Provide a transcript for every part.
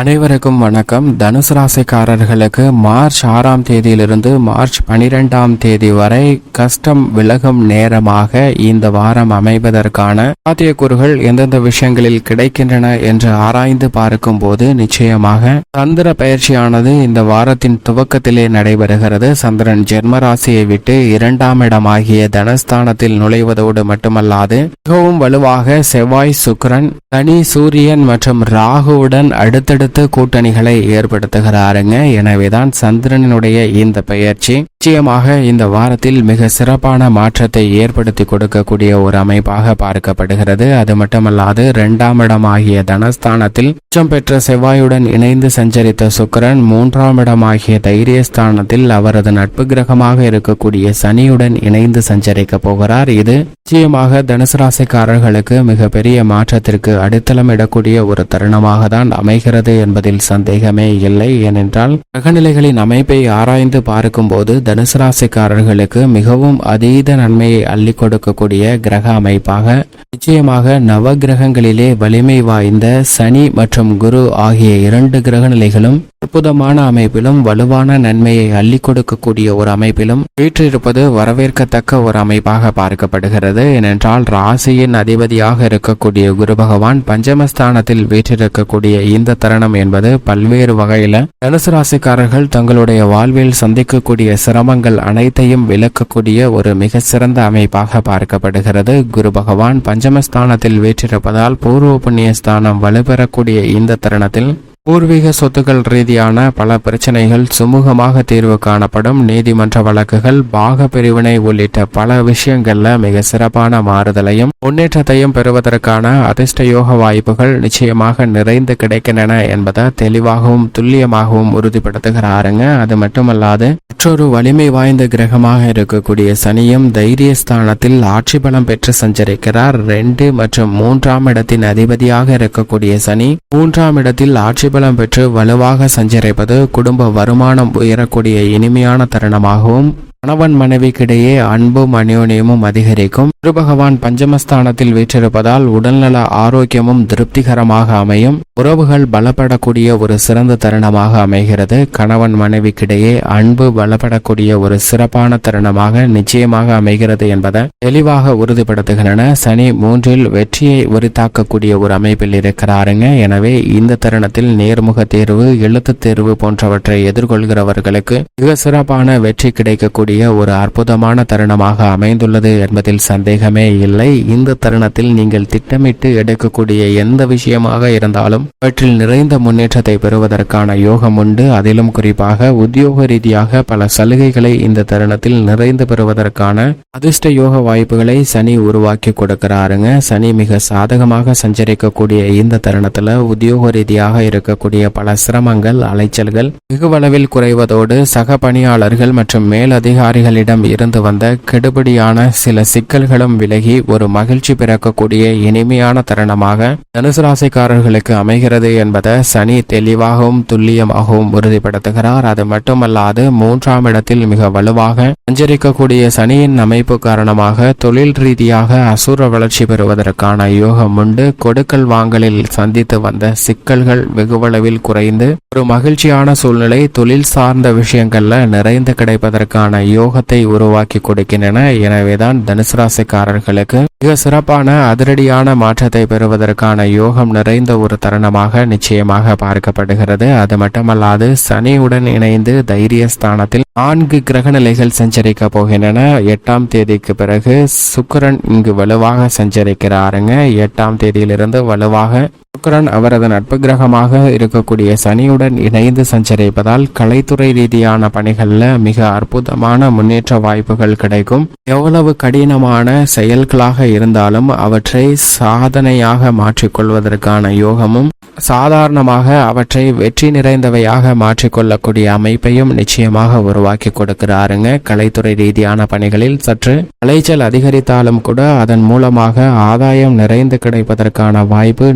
அனைவருக்கும் வணக்கம். தனுசு ராசிக்காரர்களுக்கு மார்ச் ஆறாம் தேதியிலிருந்து மார்ச் பனிரெண்டாம் தேதி வரை கஷ்டம் விலகும் நேரமாக இந்த வாரம் அமைவதற்கான சாத்தியக்கூறுகள் எந்தெந்த விஷயங்களில் கிடைக்கின்றன என்று ஆராய்ந்து பார்க்கும் போது நிச்சயமாக சந்திர பயிற்சியானது இந்த வாரத்தின் துவக்கத்திலே நடைபெறுகிறது. சந்திரன் ஜென்ம ராசியை விட்டு இரண்டாம் இடமாகிய தனஸ்தானத்தில் நுழைவதோடு மட்டுமல்லாது மிகவும் வலுவாக செவ்வாய் சுக்கிரன் சனி சூரியன் மற்றும் ராகுவுடன் அடுத்தடுத்து கூட்டணிகளை ஏற்படுத்துகிறாருங்க. எனவேதான் சந்திரனினுடைய இந்த பெயர்ச்சி நிச்சயமாக இந்த வாரத்தில் மிக சிறப்பான மாற்றத்தை ஏற்படுத்தி கொடுக்கக்கூடிய ஒரு அமைப்பாக பார்க்கப்படுகிறது. அது மட்டுமல்லாது இரண்டாம் இடமாகிய தனஸ்தானத்தில் உச்சம் பெற்ற செவ்வாயுடன் இணைந்து சஞ்சரித்த சுக்கிரன் மூன்றாம் இடமாகிய தைரியஸ்தானத்தில் அவரது நட்பு கிரகமாக இருக்கக்கூடிய சனியுடன் இணைந்து சஞ்சரிக்க போகிறார். இது நிச்சயமாக தனுசு ராசிக்காரர்களுக்கு மிகப்பெரிய மாற்றத்திற்கு அடித்தளம் இடக்கூடிய ஒரு தருணமாக தான் அமைகிறது என்பதில் சந்தேகமே இல்லை. ஏனென்றால் கிரகநிலைகளின் அமைப்பை ஆராய்ந்து பார்க்கும்போது தனுசு ராசிக்காரர்களுக்கு மிகவும் அதீத நன்மையை அள்ளி கொடுக்கக்கூடிய கிரக அமைப்பாக நிச்சயமாக நவ கிரகங்களிலே வலிமை வாய்ந்த சனி மற்றும் குரு ஆகிய இரண்டு கிரக நிலைகளும் அற்புதமான அமைப்பிலும் வலுவான நன்மையை அள்ளி கொடுக்கக்கூடிய ஒரு அமைப்பிலும் வீற்றிருப்பது வரவேற்கத்தக்க ஒரு அமைப்பாக பார்க்கப்படுகிறது. ஏனென்றால் ராசியின் அதிபதியாக இருக்கக்கூடிய குரு பகவான் பஞ்சமஸ்தானத்தில் வீற்றிருக்கக்கூடிய இந்த தருணம் என்பது பல்வேறு வகையில தனுசு ராசிக்காரர்கள் தங்களுடைய வாழ்வில் சந்திக்கக்கூடிய சிரமங்கள் அனைத்தையும் விளக்கக்கூடிய ஒரு மிக சிறந்த அமைப்பாக பார்க்கப்படுகிறது. குரு பகவான் பஞ்சமஸ்தானத்தில் வீற்றிருப்பதால் பூர்வ புண்ணிய ஸ்தானம் வலுப்பெறக்கூடிய இந்த தருணத்தில் பூர்வீக சொத்துக்கள் ரீதியான பல பிரச்சனைகள் சுமூகமாக தீர்வு காணப்படும். நீதிமன்ற வழக்குகள் பாக பிரிவினை உள்ளிட்ட பல விஷயங்கள்ல மிக சிறப்பான மாறுதலையும் முன்னேற்றத்தையும் பெறுவதற்கான அதிர்ஷ்ட யோக வாய்ப்புகள் நிச்சயமாக நிறைந்து கிடைக்கின்றன என்பதை தெளிவாகவும் துல்லியமாகவும் உறுதிப்படுத்துகிறாருங்க. அது மட்டுமல்லாது மற்றொரு வலிமை வாய்ந்த கிரகமாக இருக்கக்கூடிய சனியும் தைரியஸ்தானத்தில் ஆட்சி பலம் பெற்று சஞ்சரிக்கிறார். ரெண்டு மற்றும் மூன்றாம் இடத்தின் அதிபதியாக இருக்கக்கூடிய சனி மூன்றாம் இடத்தில் ஆட்சி பலம் பெற்று வலுவாக சஞ்சரிப்பது குடும்ப வருமானம் உயரக்கூடிய இனிமையான தருணமாகவும் கணவன் மனைவிக்கிடையே அன்பும் அந்யோன்யமும் அதிகரிக்கும். குரு பகவான் பஞ்சமஸ்தானத்தில் வீற்றிருப்பதால் உடல்நல ஆரோக்கியமும் திருப்திகரமாக அமையும். உறவுகள் பலப்படக்கூடிய ஒரு சிறந்த தருணமாக அமைகிறது. கணவன் மனைவிக்கிடையே அன்பு பலப்படக்கூடிய ஒரு சிறப்பான தருணமாக நிச்சயமாக அமைகிறது என்பதை தெளிவாக உறுதிப்படுத்துகின்றன. சனி மூன்றில் வெற்றியை உரித்தாக்கக்கூடிய ஒரு அமைப்பில் இருக்கிறாருங்க. எனவே இந்த தருணத்தில் நேர்முக தேர்வு எழுத்து தேர்வு போன்றவற்றை எதிர்கொள்கிறவர்களுக்கு மிக சிறப்பான வெற்றி கிடைக்கக்கூடிய ஒரு அற்புதமான தருணமாக அமைந்துள்ளது என்பதில் சந்தேகமே இல்லை. இந்த தருணத்தில் நீங்கள் திட்டமிட்டு எடுக்கக்கூடிய எந்த விஷயமாக இருந்தாலும் அவற்றில் நிறைந்த முன்னேற்றத்தை பெறுவதற்கான யோகம் உண்டு. அதிலும் குறிப்பாக உத்தியோக ரீதியாக பல சலுகைகளை இந்த தருணத்தில் நிறைந்து பெறுவதற்கான அதிர்ஷ்ட யோக வாய்ப்புகளை சனி உருவாக்கி கொடுக்கிறாருங்க. சனி மிக சாதகமாக சஞ்சரிக்கக்கூடிய இந்த தருணத்துல உத்தியோக ரீதியாக இருக்கக்கூடிய பல சிரமங்கள் அலைச்சல்கள் வெகுவளவில் குறைவதோடு சக பணியாளர்கள் மற்றும் மேலதிக அதிகாரிகளிடம் இருந்து வந்த கெடுபடியான சில சிக்கல்களும் விலகி ஒரு மகிழ்ச்சி பிறக்கக்கூடிய இனிமையான தருணமாக தனுசு ராசிக்காரர்களுக்கு அமைகிறது என்பதை சனி தெளிவாகவும் துல்லியமாகவும் உறுதிப்படுத்துகிறார். அது மட்டுமல்லாது மூன்றாம் இடத்தில் மிக வலுவாக சஞ்சரிக்கக்கூடிய சனியின் அமைப்பு காரணமாக தொழில் ரீதியாக அசுர வளர்ச்சி பெறுவதற்கான யோகம் உண்டு. கொடுக்கல் வாங்கலில் சந்தித்து வந்த சிக்கல்கள் வெகுவளவில் குறைந்து ஒரு மகிழ்ச்சியான சூழ்நிலை தொழில் சார்ந்த விஷயங்கள்ல நிறைந்து கிடைப்பதற்கான யோகத்தை உருவாக்கி கொடுக்கின்றன. எனவேதான் தனுசு ராசிக்காரர்களுக்கு மிக சிறப்பான அதிரடியான மாற்றத்தை பெறுவதற்கான யோகம் நிறைந்த ஒரு தருணமாக நிச்சயமாக பார்க்கப்படுகிறது. அது மட்டுமல்லாது சனியுடன் இணைந்து தைரியஸ்தானத்தில் நான்கு கிரக நிலைகள் சஞ்சரிக்க போகின்றன. எட்டாம் தேதிக்கு பிறகு சுக்கிரன் இங்கு வலுவாக சஞ்சரிக்கிறாருங்க. எட்டாம் தேதியிலிருந்து வலுவாக சுக்கரன் அவரது நட்பு கிரகமாக இருக்கக்கூடிய சனியுடன் இணைந்து சஞ்சரிப்பதால் கலைத்துறை ரீதியான பணிகள்ல மிக அற்புதமான முன்னேற்ற வாய்ப்புகள் கிடைக்கும். எவ்வளவு கடினமான செயல்களாக இருந்தாலும் அவற்றை சாதனையாக மாற்றிக்கொள்வதற்கான யோகமும் சாதாரணமாக அவற்றை வெற்றி நிறைந்தவையாக மாற்றிக்கொள்ளக்கூடிய அமைப்பையும் நிச்சயமாக உருவாக்கி கொடுக்கிறாருங்க. கலைத்துறை ரீதியான பணிகளில் சற்று அலைச்சல் அதிகரித்தாலும் கூட அதன் மூலமாக ஆதாயம் நிறைந்து கிடைப்பதற்கான வாய்ப்பு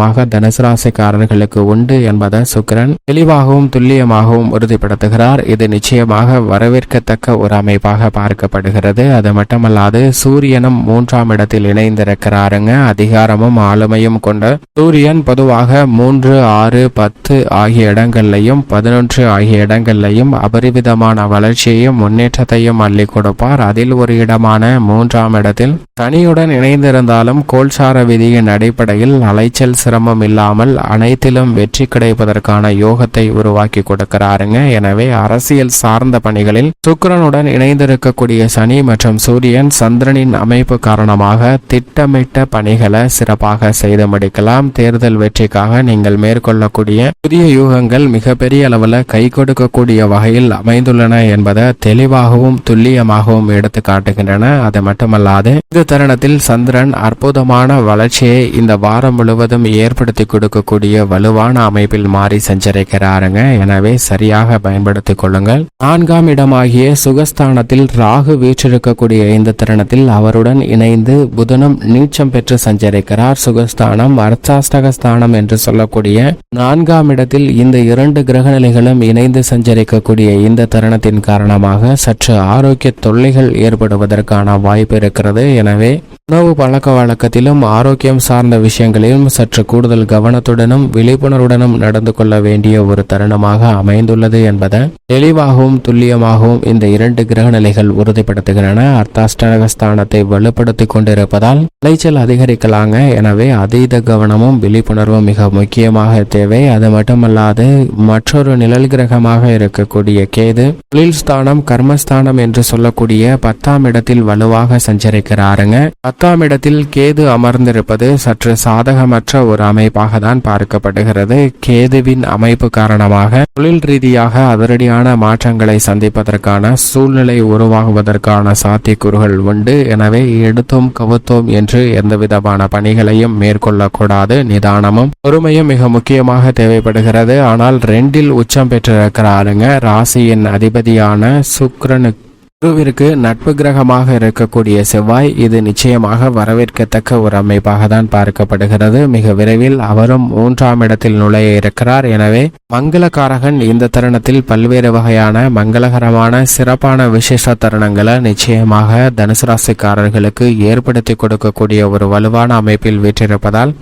நிச்சயமாக தனுசு ராசிக்காரர்களுக்கு உண்டு என்பதை சுக்கிரன் தெளிவாகவும் துல்லியமாகவும் உறுதிப்படுத்துகிறார். இது நிச்சயமாக வரவேற்கத்தக்க ஒரு அமைப்பாக பார்க்கப்படுகிறது. அது மட்டுமல்லாது சூரியனும் மூன்றாம் இடத்தில் இணைந்திருக்கிறாருங்க. அதிகாரமும் ஆளுமையும் கொண்ட சூரியன் பொதுவாக மூன்று ஆறு பத்து ஆகிய இடங்கள்லையும் பதினொன்று ஆகிய இடங்கள்லையும் அபரிவிதமான வளர்ச்சியையும் முன்னேற்றத்தையும் அள்ளி கொடுப்பார். அதில் ஒரு இடமான மூன்றாம் இடத்தில் சனியுடன் இணைந்திருந்தாலும் கோல்சார விதியின் அடிப்படையில் அலைச்சல் சிரமம் இல்லாமல் அனைத்திலும் வெற்றி கிடைப்பதற்கான யோகத்தை உருவாக்கி கொடுக்கிறாருங்க. எனவே அரசியல் சார்ந்த பணிகளில் சுக்கிரனுடன் இணைந்திருக்கக்கூடிய சனி மற்றும் சூரியன் சந்திரனின் அமைப்பு காரணமாக திட்டமிட்ட பணிகளை சிறப்பாக செய்து முடிக்கலாம். தேர்தல் வெற்றிக்காக நீங்கள் மேற்கொள்ளக்கூடிய புதிய யூகங்கள் மிகப்பெரிய அளவில் கை கொடுக்கக்கூடிய வகையில் அமைந்துள்ளன என்பதை தெளிவாகவும் துல்லியமாகவும் எடுத்து காட்டுகின்றன. அது மட்டுமல்லாது இந்த தருணத்தில் சந்திரன் அற்புதமான வளர்ச்சியை இந்த வாரம் முழுவதும் ஏற்படுத்தி கொடுக்கக்கூடிய வலுவான அமைப்பில் மாறி சஞ்சரிக்கிறாருங்க. எனவே சரியாக பயன்படுத்திக் கொள்ளுங்கள். நான்காம் இடமாகிய சுகஸ்தானத்தில் ராகு வீற்றிருக்கக்கூடிய இந்த தருணத்தில் அவருடன் இணைந்து புதனும் நீச்சம் பெற்று சஞ்சரிக்கிறார். சுகஸ்தானம் அர்த்தாஷ்டகஸ்தானம் என்று சொல்லக்கூடிய நான்காம் இடத்தில் இந்த இரண்டு கிரகநிலைகளும் இணைந்து சஞ்சரிக்கக்கூடிய இந்த தருணத்தின் காரணமாக சற்று ஆரோக்கிய தொல்லைகள் ஏற்படுவதற்கான வாய்ப்பு இருக்கிறது. எனவே உணவு பழக்க வழக்கத்திலும் ஆரோக்கியம் சார்ந்த விஷயங்களிலும் சற்று கூடுதல் கவனத்துடனும் விழிப்புணர்வுடனும் நடந்து கொள்ள வேண்டிய ஒரு தருணமாக அமைந்துள்ளது என்பதை தெளிவாகவும் துல்லியமாகவும் இந்த இரண்டு கிரக நிலைகள் உறுதிப்படுத்துகின்றன. அர்த்தாஷ்டகஸ்தானத்தை வலுப்படுத்தி கொண்டிருப்பதால் விளைச்சல் அதிகரிக்கலாங்க. எனவே அதீத கவனமும் விழிப்புணர்வும் மிக முக்கியமாக தேவை. அது மட்டுமல்லாது மற்றொரு நிழல் கிரகமாக இருக்கக்கூடிய கேது தொழில் ஸ்தானம் கர்மஸ்தானம் என்று சொல்லக்கூடிய பத்தாம் இடத்தில் வலுவாக சஞ்சரிக்கிறாருங்க. பத்தாம் இடத்தில் கேது அமர்ந்திருப்பது சற்று சாதகமற்ற ஒரு அமைப்பாக தான் பார்க்கப்படுகிறது. கேதுவின் அமைப்பு காரணமாக தொழில் ரீதியாக அதிரடியான மாற்றங்களை சந்திப்பதற்கான சூழ்நிலை உருவாகுவதற்கான சாத்தியக்கூறுகள் உண்டு. எனவே எடுத்தோம் கவுத்தோம் என்று எந்தவிதமான பணிகளையும் மேற்கொள்ளக்கூடாது. நிதானமும் பொறுமையும் மிக முக்கியமாக தேவைப்படுகிறது. ஆனால் ரெண்டில் உச்சம் பெற்றிருக்கிறாருங்க ராசியின் அதிபதியான சுக்கிரனுக்கு குருவிற்கு நட்பு கிரகமாக இருக்கக்கூடிய செவ்வாய் இது நிச்சயமாக வரவேற்கத்தக்க ஒரு அமைப்பாக தான் பார்க்கப்படுகிறது. மிக விரைவில் அவரும் மூன்றாம் இடத்தில் நுழைய இருக்கிறார். எனவே மங்களகாரகன் இந்த தருணத்தில் பல்வேறு வகையான மங்களகரமான சிறப்பான விசேஷ தருணங்களை நிச்சயமாக தனுசு ராசிக்காரர்களுக்கு ஏற்படுத்தி கொடுக்கக்கூடிய ஒரு வலுவான அமைப்பில் வீற்றிருப்பதால்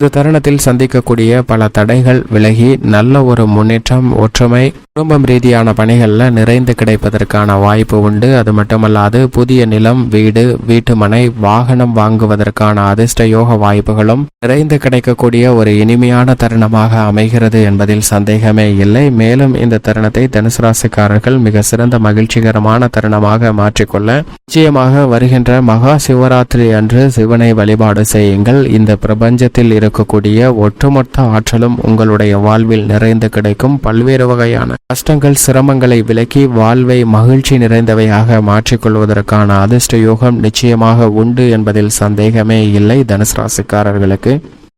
இந்த தருணத்தில் சந்திக்கக்கூடிய பல தடைகள் விலகி நல்ல ஒரு முன்னேற்றம் ஒற்றுமை குடும்பம் ரீதியான பணிகளில் நிறைந்து கிடைப்பதற்கான வாய்ப்பு உண்டு. அது மட்டுமல்லாது புதிய நிலம் வீடு வீட்டுமனை வாகனம் வாங்குவதற்கான அதிர்ஷ்ட யோக வாய்ப்புகளும் நிறைந்து கிடைக்கக்கூடிய ஒரு இனிமையான தருணமாக அமைகிறது என்பதில் சந்தேகமே இல்லை. மேலும் இந்த தருணத்தை தனுசு ராசிக்காரர்கள் மிக சிறந்த மகிழ்ச்சிகரமான தருணமாக மாற்றிக்கொள்ள நிச்சயமாக வருகின்ற மகா சிவராத்திரி அன்று சிவனை வழிபாடு செய்யுங்கள். இந்த பிரபஞ்சத்தில் இருக்கக்கூடிய ஒட்டுமொத்த ஆற்றலும் உங்களுடைய வாழ்வில் நிறைந்து கிடைக்கும். பல்வேறு வகையான கஷ்டங்கள் சிரமங்களை விலக்கி வாழ்வை மகிழ்ச்சி நிறைந்தவையாக மாற்றிக்கொள்வதற்கான அதிர்ஷ்ட யோகம் நிச்சயமாக உண்டு என்பதில் சந்தேகமே இல்லை. தனுசு ராசிக்காரர்களுக்கு